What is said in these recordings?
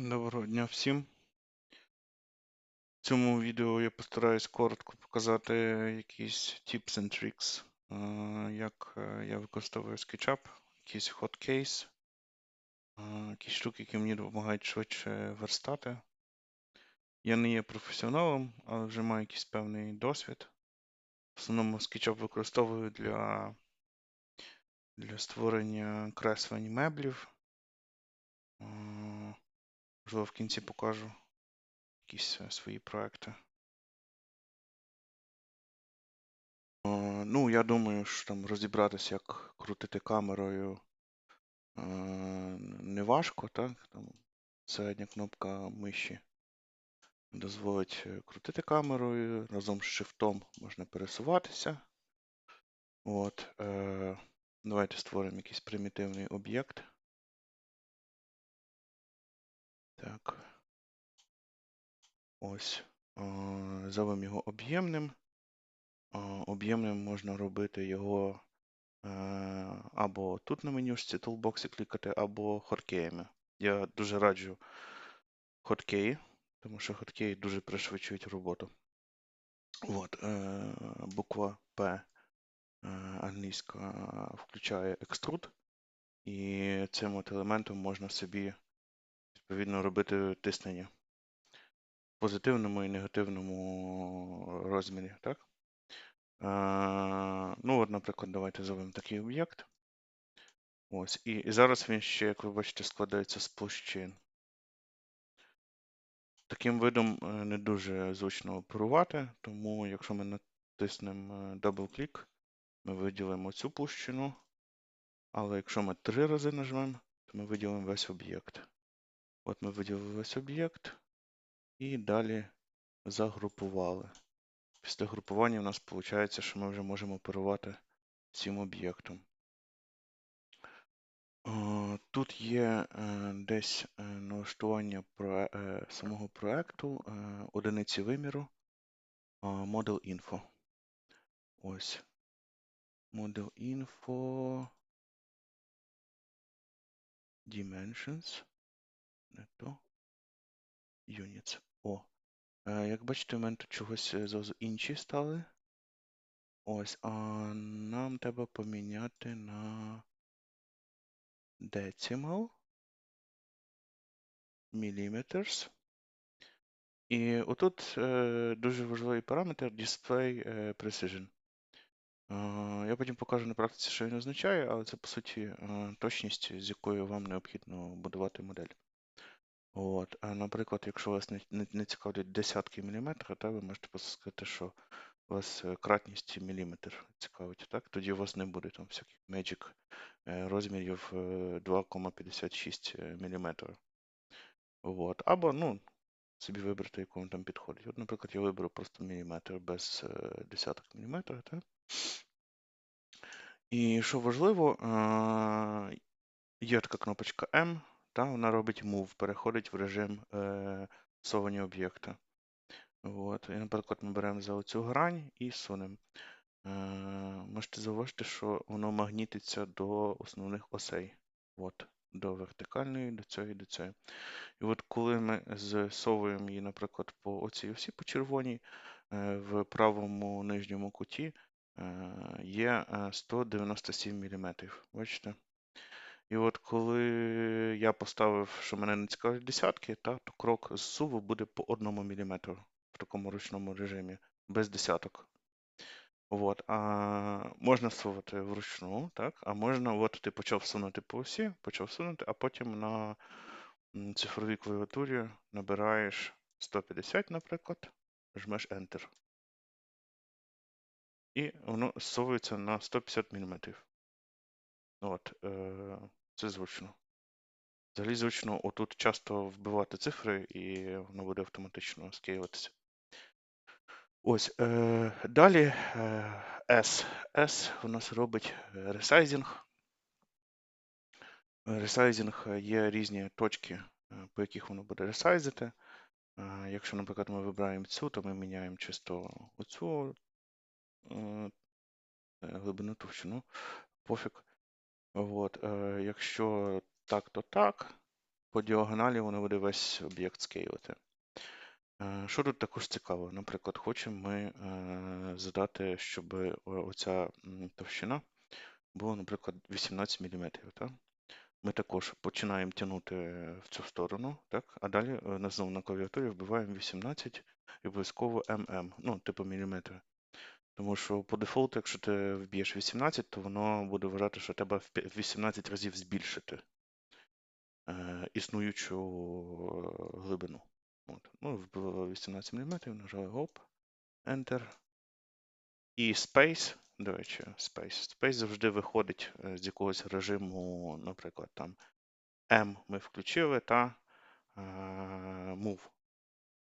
Доброго дня всім. В цьому відео я постараюсь коротко показати якісь tips and tricks, е, як е, я використовую SketchUp, якийсь hotkey, е, якісь штуки, які мені допомагають швидше верстати. Я не є професіоналом, але вже маю якийсь певний досвід. В основному SketchUp використовую для, для створення креслень меблів. Можливо, в кінці покажу якісь е, свої проекти. Е, Ну, я думаю, що там розібратися, як крутити камерою е, не важко, так? Там середня кнопка миші дозволить крутити камерою, разом з шифтом можна пересуватися. От, Давайте створимо якийсь примітивний об'єкт. Так. Ось. Зовемо його об'ємним. Об'ємним можна робити його е, або тут на менюшці тулбоксі клікати, або хоткеями. Я дуже раджу хоткеї, тому що хоткеї дуже пришвидшують роботу. От, е, буква P е, англійська включає екструд, і цим от елементом можна собі відповідно робити тиснення в позитивному і негативному розмірі. Так? Е, ну, от, наприклад, давайте зробимо такий об'єкт. Ось, і, і зараз він ще, як ви бачите, складається з площин. Таким видом е, не дуже зручно оперувати, тому якщо ми натиснемо дабл-клік, ми виділимо цю площину. Але якщо ми три рази нажмемо, то ми виділимо весь об'єкт. От ми виділили весь об'єкт і далі загрупували. Після групування у нас виходить, що ми вже можемо оперувати цим об'єктом. Е, Тут є е, десь е, налаштування самого проекту, одиниці виміру, Model Info. Ось. Model Info. Dimensions. То. Units. О. Як бачите, у мене тут чогось зразу інші стали. Ось, а нам треба поміняти на decimal millimeters. І отут е, дуже важливий параметр Display е, Precision. Е, я потім покажу на практиці, що він означає, але це, по суті, е, точність, з якою вам необхідно будувати модель. От, а, Наприклад, якщо вас не, не, не цікавлять десятки міліметрів, то ви можете просто сказати, що вас е, кратність міліметр цікавить. Так? Тоді у вас не буде там всяких magic е, розмірів 2,56 мм. От. Або ну, собі вибрати, яку вам там підходить. От, Наприклад, я виберу просто міліметр без е, десяток міліметрів. Так? І що важливо, є така кнопочка M, та, вона робить move, переходить в режим е, совання об'єкта. От. І, наприклад, ми беремо за оцю грань і сунемо. Е, можете зауважити, що воно магнітиться до основних осей. От. До вертикальної, до цієї, до цієї. І от коли ми зсовуємо її, наприклад, по оцій осі по червоній, е, в правому нижньому куті е, є 197 мм. Бачите? І от коли я поставив, що мене не цікавлять десятки, та, то крок з суву буде по одному міліметру в такому ручному режимі, без десяток. От, а Можна сувати вручну, так? а можна, от ти почав сунути по осі, почав сунути, а потім на цифровій клавіатурі набираєш 150, наприклад, жмеш Enter. І воно зсовується на 150 мм. От, е, Це зручно. Взагалі зручно отут часто вбивати цифри, і воно буде автоматично скейлитися. Ось. Е, Далі е, S. S у нас робить ресайзінг. Ресайзінг є різні точки, е, по яких воно буде ресайзити. Е, якщо, наприклад, ми вибираємо цю, то ми міняємо чисто оцю е, глибину товщину, пофіг. От, е, Якщо так, то так. по діагоналі воно буде весь об'єкт скейлити. Е, Що тут також цікаво? Наприклад, хочемо ми е, задати, щоб оця товщина була, наприклад, 18 мм. Так? Ми також починаємо тягнути в цю сторону, так? а далі е, знову на клавіатурі вбиваємо 18 і обов'язково мм, ну, типу міліметри. Тому що по дефолту, якщо ти вб'єш 18, то воно буде вважати, що треба в 18 разів збільшити е, існуючу е, глибину. От. Ну, вбивали 18 мм, нажали Гоп, Enter. І Space, до речі, Space. Space завжди виходить е, з якогось режиму, наприклад, там M ми включили, та е, Move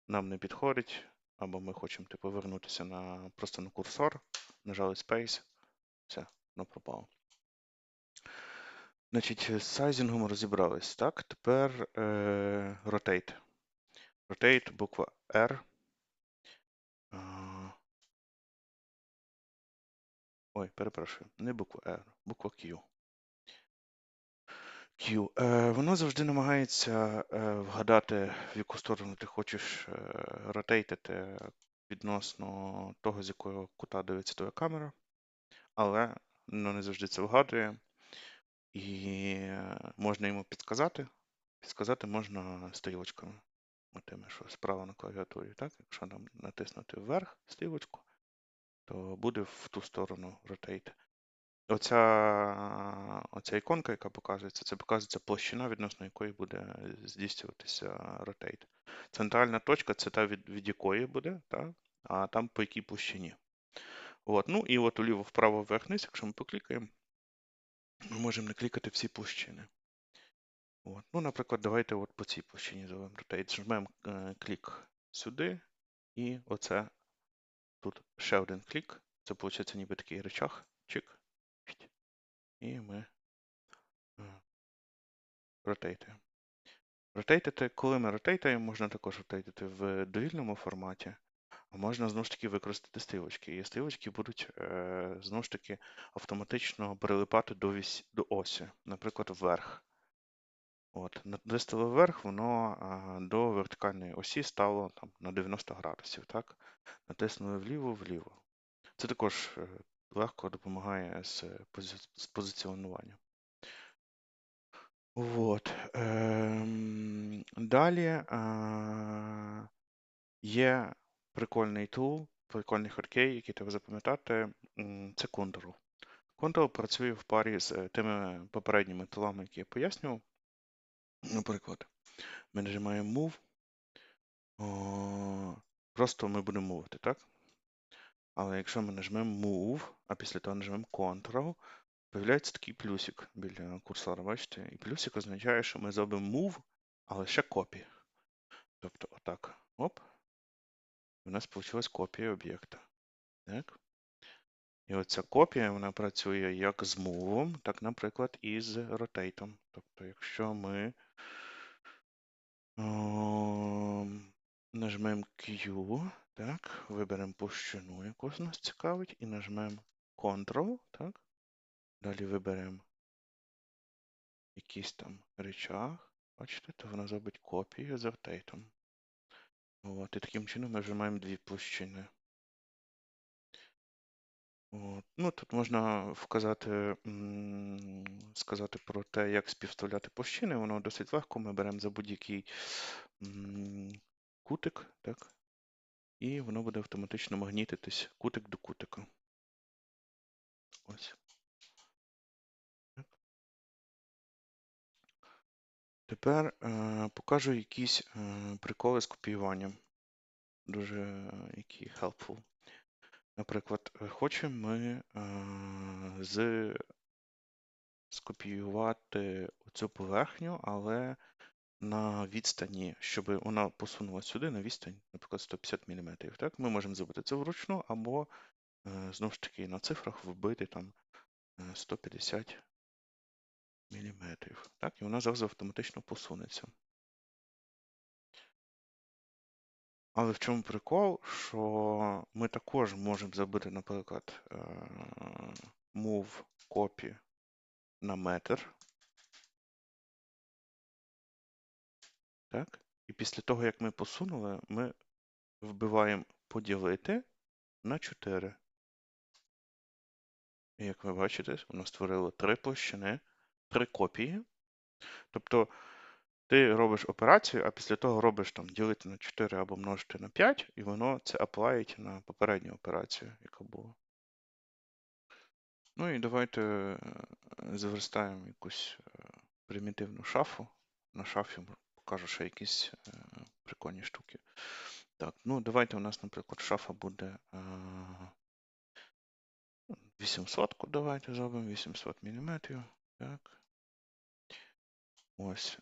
нам не підходить, або ми хочемо типу, повернутися на, просто на курсор, нажали Space, все, воно пропало. Значить, з сайзингом розібрались. Так, тепер е, Rotate. Rotate, буква R. Ой, перепрошую, не буква R, буква Q. Q. Е, воно завжди намагається е, вгадати, в яку сторону ти хочеш е, ротейтити відносно того, з якого кута дивиться твоя камера, але воно не завжди це вгадує. І е, можна йому підказати. Підказати можна стрілочками. Тими, що справа на клавіатурі, так? Якщо нам натиснути вверх стрілочку, то буде в ту сторону rotate. Оця, оця іконка, яка показується, це показується площина, відносно якої буде здійснюватися rotate. Центральна точка це та, від, від якої буде, так? а там по якій площині. От. Ну і от уліво вправо вверх вниз якщо ми поклікаємо, ми можемо не клікати всі площини. От. Ну, наприклад, давайте от по цій площині зробимо rotate. Жмемо е, клік сюди, і оце тут ще один клік. Це виходить ніби такий речах. Чик. І ми ротейтуємо. Ротейтити, коли ми ротейтаємо, можна також ротейтити в довільному форматі, а можна знову ж таки використати стрілочки. І стрілочки будуть знову ж таки автоматично прилипати до, вісь, до осі, наприклад, вверх. От, Натисли вверх, воно до вертикальної осі стало там, на 90 градусів. так? Натиснули вліво, вліво. Це також е, легко допомагає з, з позиціонуванням. От. Ем, далі є прикольний тул, прикольний хокей, який треба запам'ятати. Це Control. Control працює в парі з е, тими попередніми тулами, які я пояснював. Наприклад, ми нажимаємо Move. Просто ми будемо мовити, так? Але якщо ми нажмемо Move, а після того нажмемо Ctrl, Появляється такий плюсик біля курсора, бачите? І плюсик означає, що ми зробимо move, але ще копі. Тобто, отак. Оп. У нас вийшла копія об'єкта. Так. І оця копія вона працює як з move, так, наприклад, і з rotate. Тобто, якщо ми о, нажмемо Q, так, виберемо площину, яку нас цікавить, і нажмемо Ctrl, так. Далі виберемо якийсь там речах, бачите, то вона зробить копію з ротейтом. От, і таким чином ми вже маємо дві площини. От. Ну, Тут можна вказати, сказати про те, як співставляти площини. Воно досить легко. Ми беремо за будь-який кутик, так? І воно буде автоматично магнітитись кутик до кутика. Ось. Тепер е, покажу якісь е, приколи з копіюванням. Дуже е, які helpful. Наприклад, е, хочемо ми е, з, скопіювати цю поверхню, але на відстані, щоб вона посунула сюди на відстань, наприклад, 150 мм. Так? Ми можемо зробити це вручну, або, е, знову ж таки, на цифрах вбити там е, 150 мм. Так? І вона завжди автоматично посунеться. Але в чому прикол, що ми також можемо зробити, наприклад, е, move copy на метр. Так? І після того, як ми посунули, ми вбиваємо поділити на 4. І як ви бачите, воно створило три площини, три копії. Тобто ти робиш операцію, а після того робиш там ділити на 4 або множити на 5, і воно це аплаїть на попередню операцію, яка була. Ну і давайте е, заверстаємо якусь е, примітивну шафу. На шафі покажу ще якісь е, прикольні штуки. Так, ну давайте у нас, наприклад, шафа буде 800 давайте зробимо 800 мм. Так. Ось.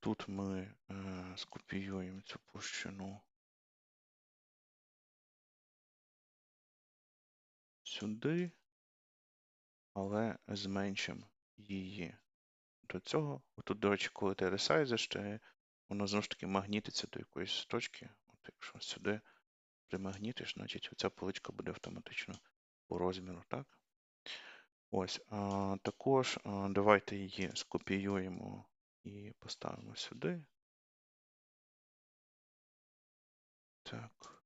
Тут ми скопіюємо цю площину сюди, але зменшимо її до цього. Отут, до речі, коли ти ресайзиш, воно знову ж таки магнітиться до якоїсь точки. От Якщо сюди примагнітиш, значить оця поличка буде автоматично по розміру, так? Ось, а, також а, давайте її скопіюємо і поставимо сюди. Так.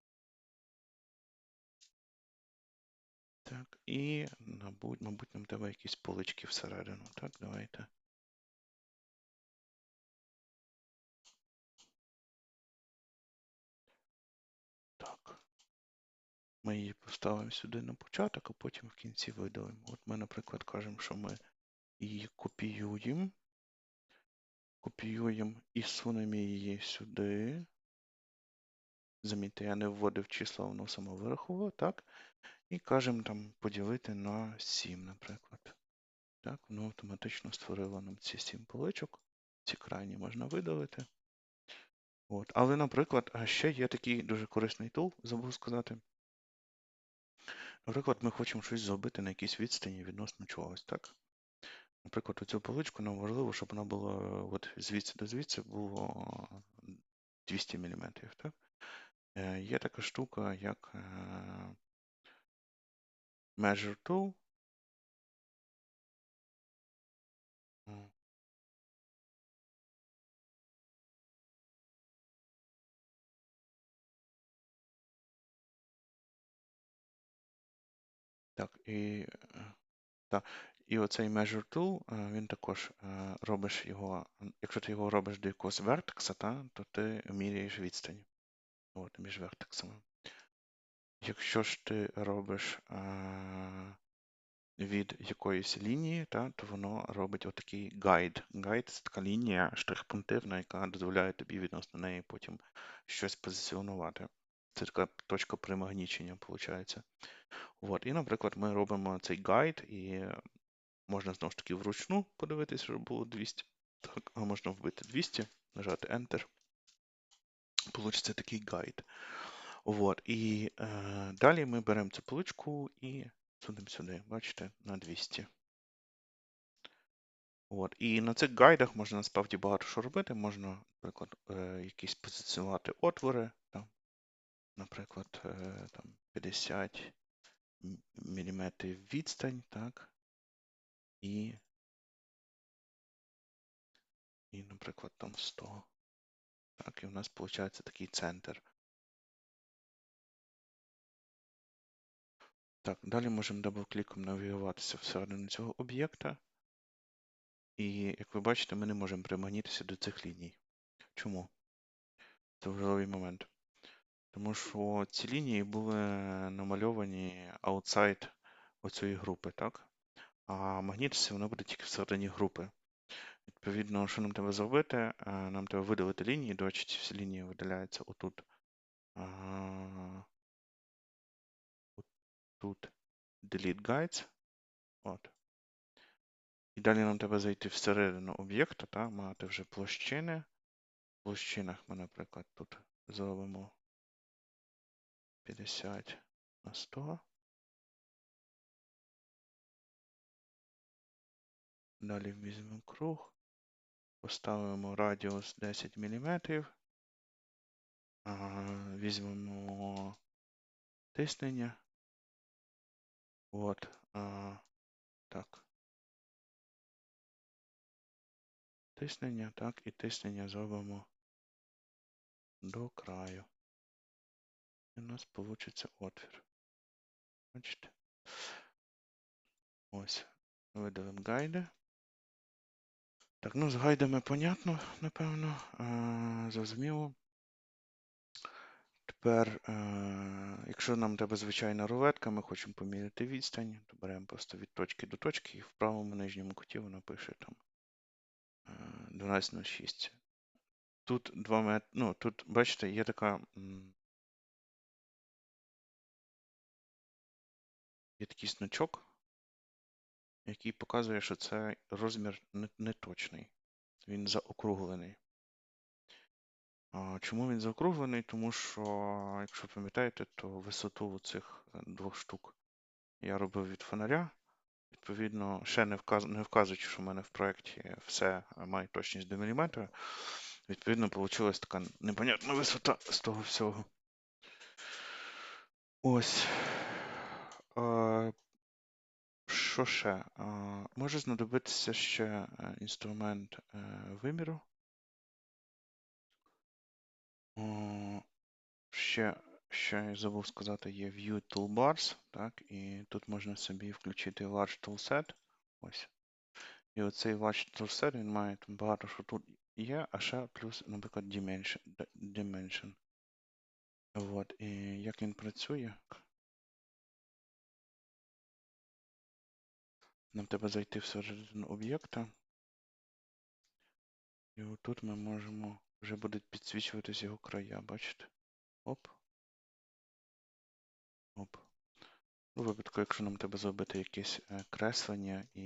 Так, і, мабуть, нам треба якісь полички всередину. Так, давайте. Ми її поставимо сюди на початок, а потім в кінці видалимо. От ми, наприклад, кажемо, що ми її копіюємо. Копіюємо і сунемо її сюди. Замітьте, я не вводив числа, воно само вирахувало, так? І кажемо там поділити на 7, наприклад. Так, воно автоматично створило нам ці 7 поличок. Ці крайні можна видалити. От. Але, наприклад, ще є такий дуже корисний тул, забув сказати. Наприклад, ми хочемо щось зробити на якійсь відстані відносно чогось, так? Наприклад, оцю поличку нам важливо, щоб вона була от звідси до звідси було 200 мм. Так? Е, Є така штука, як е, Measure Tool. І так, і оцей Measure Tool, е, він також е, робиш його, якщо ти його робиш до якогось вертекса, та, то ти міряєш відстань от, між вертексами. Якщо ж ти робиш а, від якоїсь лінії, та, то воно робить отакий гайд. Гайд це така лінія штрих-пунктивна, яка дозволяє тобі відносно неї потім щось позиціонувати. Це така точка примагнічення, виходить. От. І, наприклад, ми робимо цей гайд, і можна знову ж таки вручну подивитися, щоб було 200. Так, а можна вбити 200, нажати Enter. Получиться такий гайд. От, І е, далі ми беремо цю поличку і сунемо сюди, бачите, на 200. От, І на цих гайдах можна насправді багато що робити. Можна, наприклад, е, якісь позиціонувати отвори, наприклад, е, там 50 мм відстань, так, і, і, наприклад, там 100. Так, і у нас виходить такий центр. Так, далі можемо дабл-кліком навігуватися всередину цього об'єкта. І, як ви бачите, ми не можемо примагнітися до цих ліній. Чому? Це важливий момент. Тому що ці лінії були намальовані outside оцієї групи, так? А магнітися воно буде тільки всередині групи. Відповідно, що нам треба зробити? Нам треба видалити лінії, до речі, ці всі лінії видаляються отут. Тут delete guides. От. І далі нам треба зайти всередину об'єкта та мати вже площини. В площинах ми, наприклад, тут зробимо 50 на 100. Далі візьмемо круг, поставимо радіус 10 мм. Візьмемо тиснення. От, так. Тиснення, так, і тиснення зробимо до краю. І у нас получиться отвір. Бачите? Ось. Видалимо гайди. Так, ну з гайдами понятно, напевно. Е, Зрозуміло. Тепер, е, якщо нам треба звичайна рулетка, ми хочемо поміряти відстань, то беремо просто від точки до точки і в правому нижньому куті вона пише там е, 12.06. Тут 2 метри, ну, тут, бачите, є така. Є такий значок, який показує, що це розмір не, не. Він заокруглений. Чому він заокруглений? Тому що, якщо пам'ятаєте, то висоту цих двох штук я робив від фонаря. Відповідно, ще не, вказ... не вказуючи, що в мене в проєкті все має точність до міліметра. Відповідно, вийшла така непонятна висота з того всього. Ось. Що ще? Може знадобитися ще е, інструмент е, виміру. Ще, ще я забув сказати, є View Toolbars, так, і тут можна собі включити Large Toolset. Ось. І оцей Large Toolset, він має там багато що тут є, а ще плюс, наприклад, Dimension. dimension. От. І як він працює? Нам треба зайти всередину об'єкта. І отут ми можемо, вже будуть підсвічуватись його края, бачите? Оп. Оп. У випадку, якщо нам треба зробити якесь е, креслення і...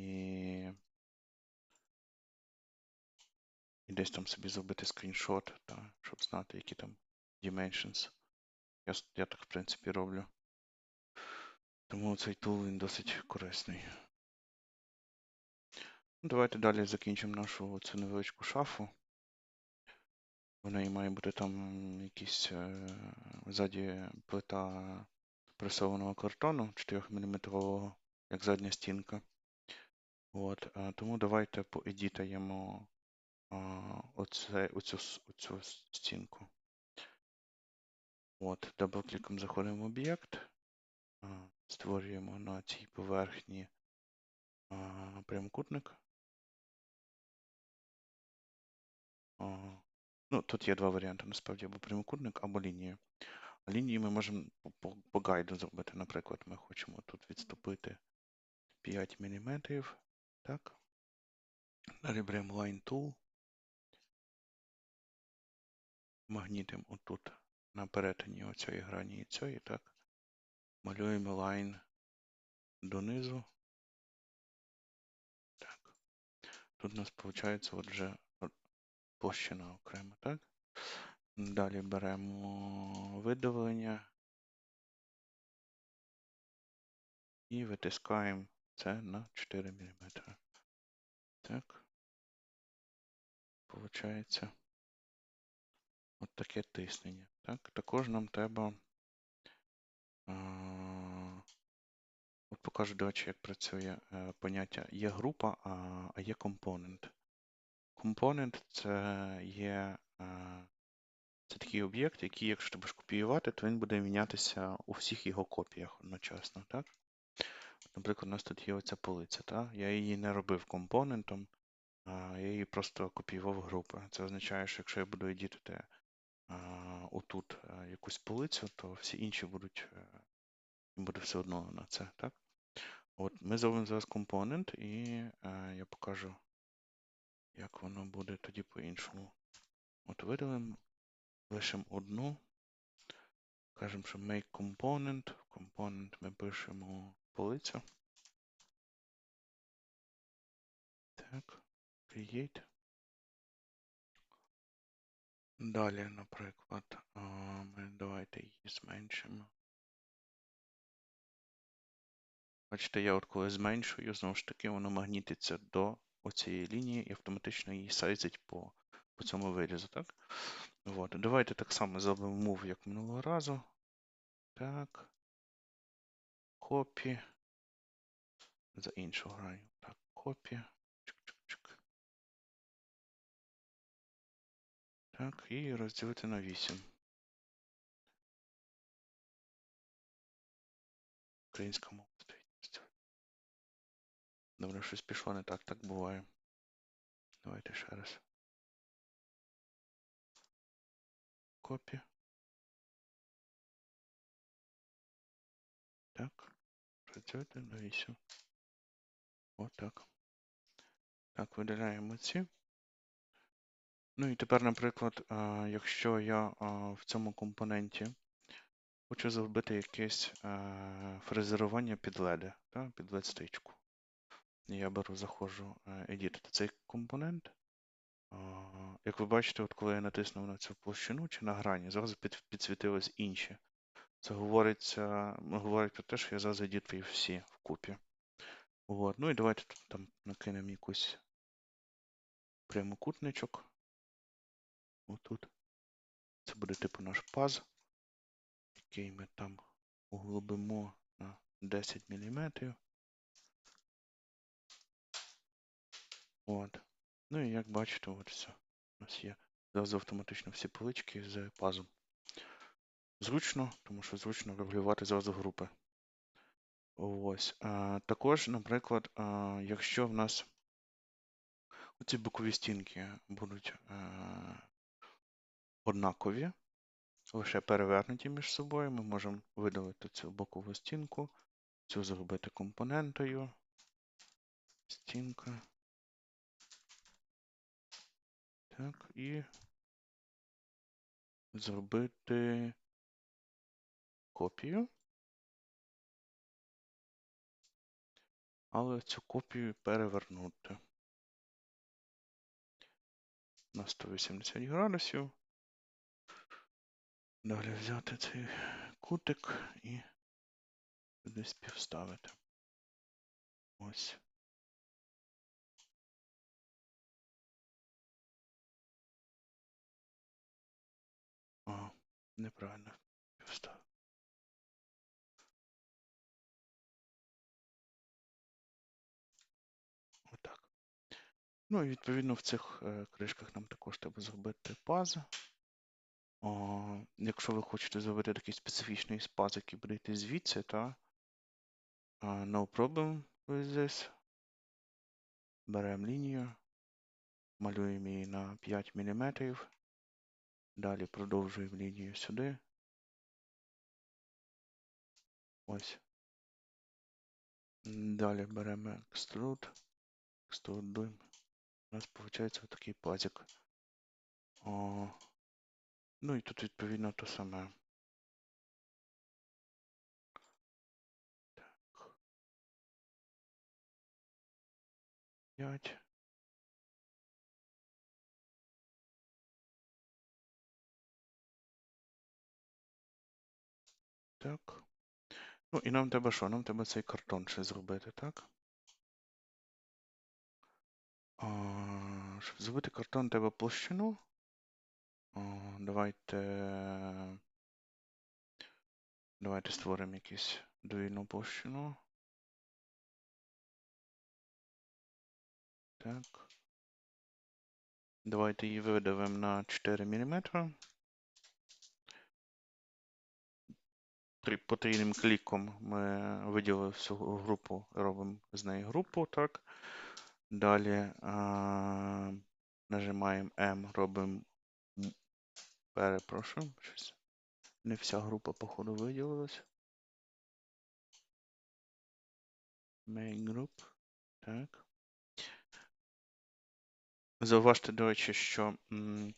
і десь там собі зробити скріншот, та, щоб знати, які там dimensions. Я, я так, в принципі, роблю. Тому цей тул він досить корисний. Ну, Давайте далі закінчимо нашу цю невеличку шафу. В неї має бути там якийсь е, ззаді плита пресованого картону 4-мм, як задня стінка. От, е, тому давайте поедітаємо е, оце, оцю, оцю стінку. От, дабл-кліком заходимо в об'єкт, е, створюємо на цій поверхні е, прямокутник. Ну, тут є два варіанти, насправді, або прямокутник, або лінія. А лінії ми можемо по, по, гайду зробити. Наприклад, ми хочемо тут відступити 5 мм. Так. Далі беремо Line Tool. Магнітимо отут на перетині оцієї грані і цієї, так. Малюємо лайн донизу. Так. Тут у нас виходить от вже площина окрема, так? Далі беремо видавлення і витискаємо це на 4 мм. Так. Получається от таке тиснення. Так. Також нам треба. От покажу, до речі, як працює е, поняття. Є група, а є компонент. Компонент це є е, це такий об'єкт, який, якщо ти будеш копіювати, то він буде мінятися у всіх його копіях одночасно. Так? Наприклад, у нас тут є оця полиця. Так? Я її не робив компонентом, я її просто копіював групи. Це означає, що якщо я буду едітити отут якусь полицю, то всі інші будуть, е, буде все одно на це. Так? От Ми зробимо зараз компонент, і е, я покажу, як воно буде тоді по-іншому. От видалимо, лишимо одну. Кажемо, що make component. В компонент ми пишемо полицю. Так, create. Далі, наприклад, ми давайте її зменшимо. Бачите, я от коли зменшую, знову ж таки, воно магнітиться до оцієї лінії і автоматично її сайзить по по цьому вирізу. так? От. Давайте так само зробимо move, як минулого разу. Так. Копі. За іншу граю. Так, копі. Так, і розділити на 8. Українська мова. Добре, щось пішло не так, так буває. Давайте ще раз. Копі. Так. Працюйте, навіщо? Отак. Так, видаляємо ці. Ну і тепер, наприклад, якщо я в цьому компоненті хочу зробити якесь фрезерування під LED, під LED стрічку. Я беру, заходжу едітити цей компонент. Як ви бачите, от коли я натиснув на цю площину чи на грані, зразу під, підсвітились інші. Це говориться, говорить про те, що я зараз едітую всі вкупі. От. Ну і давайте тут там накинемо якусь прямокутничок. Отут. Це буде типу наш паз, який ми там углубимо на 10 мм. От. Ну і як бачите, от все. У нас є зразу автоматично всі полички з пазом. Зручно, тому що зручно регулювати зразу групи. Ось. А, також, наприклад, а, якщо в нас оці бокові стінки будуть а, однакові, лише перевернуті між собою, ми можемо видалити цю бокову стінку, цю зробити компонентою. Стінка. Так, і зробити копію. Але цю копію перевернути на 180 градусів. Далі взяти цей кутик і сюди співставити. Ось. Неправильно співставив. Отак. Ну і відповідно в цих е, кришках нам також треба зробити паз. О, якщо ви хочете зробити такий специфічний спаз, який буде йти звідси, та no problem with this. Беремо лінію, малюємо її на 5 мм. Далі продовжуємо лінію сюди. Ось. Далі беремо extrude, екструдуємо. У нас виходить отакий пазик. О, ну і тут відповідно те саме. Так. 5. Так. Ну і нам треба що? Нам треба цей картон ще зробити, так? А, щоб зробити картон, треба площину. О, давайте. Давайте створимо якусь довільну площину. Так. Давайте її видавимо на 4 мм. Потрійним кліком ми виділили всю групу, робимо з неї групу, так. Далі нажимаємо M, робимо, перепрошую, щось. Не вся група, походу, виділилась. Main group. Так. Зауважте, до речі, що м,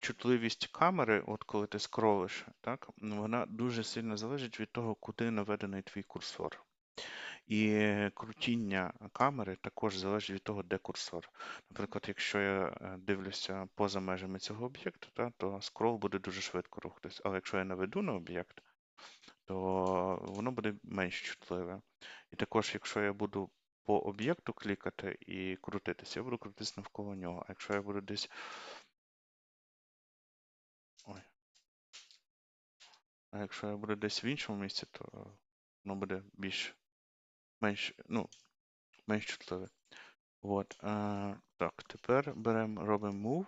чутливість камери, от коли ти скролиш, так, вона дуже сильно залежить від того, куди наведений твій курсор. І крутіння камери також залежить від того, де курсор. Наприклад, якщо я е, дивлюся поза межами цього об'єкту, та, то скрол буде дуже швидко рухатись. Але якщо я наведу на об'єкт, то воно буде менш чутливе. І також, якщо я буду по об'єкту клікати і крутитися, я буду крутитися навколо нього. А якщо я буду десь. А якщо я буду десь в іншому місці, то воно буде більш менш, ну, менш чутливе. От. А, Так, тепер беремо, робимо move.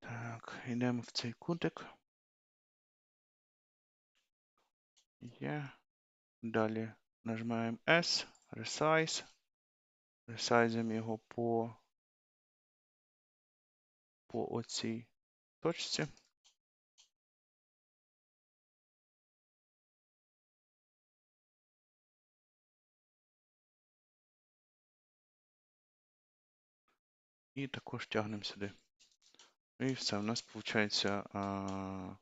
Так, йдемо в цей кутик. Є. Далі нажимаємо S, Resize. Ресайзимо його по по оцій точці. І також тягнемо сюди. І все, у нас виходить а,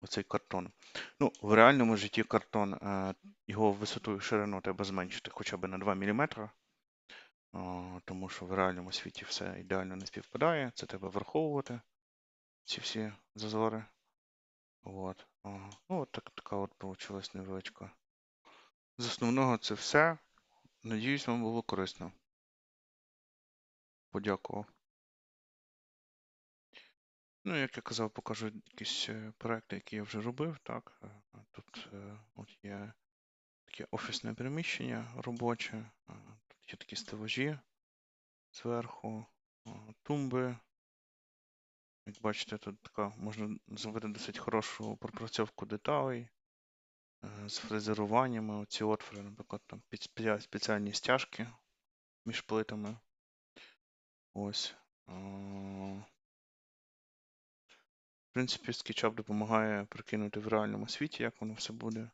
оцей картон. Ну, в реальному житті картон, а, його висоту і ширину треба зменшити хоча б на 2 мм. Тому що в реальному світі все ідеально не співпадає. Це треба враховувати, ці всі зазори. От. Ну, от так, така от вийшла невеличка. З основного це все. Надіюсь, вам було корисно. Подякував. Ну, як я казав, покажу якісь е, проекти, які я вже робив. Так, Е, тут е, от є таке офісне приміщення робоче, є такі стелажі зверху, тумби. Як бачите, тут така можна зробити досить хорошу пропрацьовку деталей е, з фрезеруваннями. Оці отвори, наприклад, там спеціальні стяжки між плитами. Ось. В принципі, SketchUp допомагає прикинути в реальному світі, як воно все буде.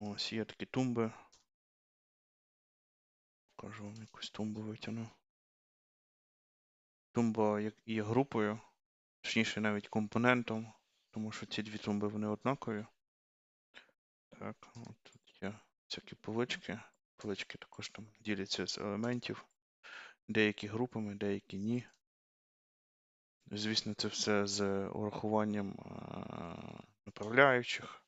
Ось є такі тумби. Покажу вам якусь тумбу витягну. Тумба є групою, точніше навіть компонентом, тому що ці дві тумби вони однакові. Так, от тут є всякі полички. Полички також там діляться з елементів. Деякі групами, деякі ні. Звісно, це все з урахуванням направляючих.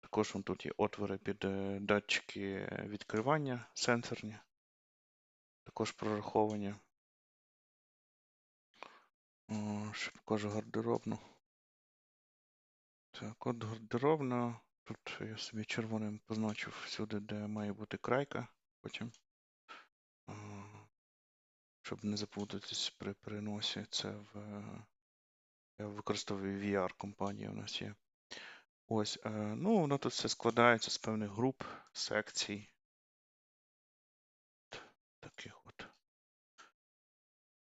Також тут є отвори під е, датчики відкривання сенсорні. Також прораховані. Покажу гардеробну. Так, от гардеробна. Тут я собі червоним позначив всюди, де має бути крайка потім. Щоб не заплутатись при переносі, це в. Я використовую VR компанія у нас є. Ось, е, ну, воно тут все складається з певних груп, секцій. Таких от.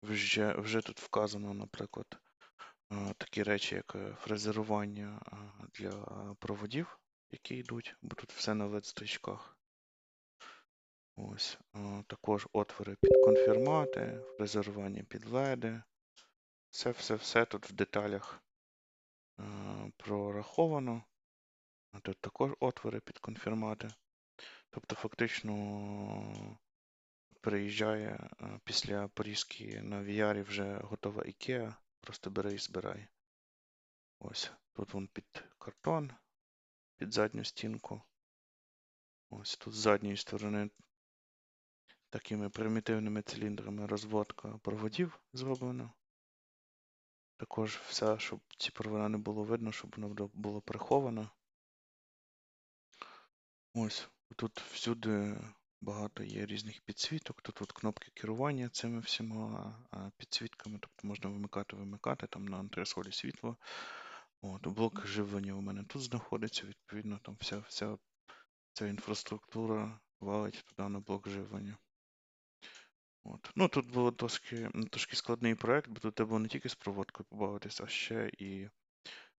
Вже, вже тут вказано, наприклад, е, такі речі, як е, фрезерування е, для проводів, які йдуть, бо тут все на LED-стрічках. Ось, також отвори під конфірмати, фрезерування під леди. Все-все-все тут в деталях прораховано. Тут також отвори під конфірмати. Тобто, фактично приїжджає е, після порізки на VR вже готова IKEA, просто бери і збирай. Ось тут вон під картон, під задню стінку. Ось тут з задньої сторони такими примітивними циліндрами розводка проводів зроблена. Також все, щоб ці провода не було видно, щоб воно було приховано. Ось тут всюди багато є різних підсвіток. Тут от кнопки керування цими всіма підсвітками, тобто можна вимикати, вимикати там на антресолі світло. От, блок живлення у мене тут знаходиться, відповідно, там вся, вся ця інфраструктура валить туди на блок живлення. От. Ну, тут було трошки, трошки складний проект, бо тут треба було не тільки з проводкою побавитися, а ще і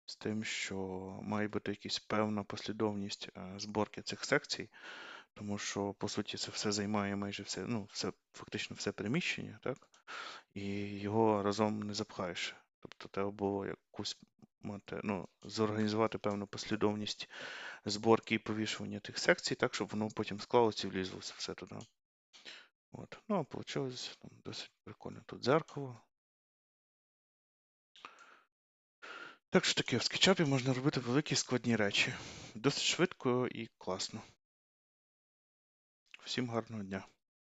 з тим, що має бути якась певна послідовність е, зборки цих секцій, тому що, по суті, це все займає майже все, ну, все, фактично все приміщення, так? І його разом не запхаєш. Тобто треба було якусь мати, ну, зорганізувати певну послідовність зборки і повішування тих секцій, так, щоб воно потім склалося і влізлося все туди. От. Ну, а вийшло там, досить прикольно. Тут дзеркало. Так що таке, в скетчапі можна робити великі складні речі. Досить швидко і класно. Всім гарного дня.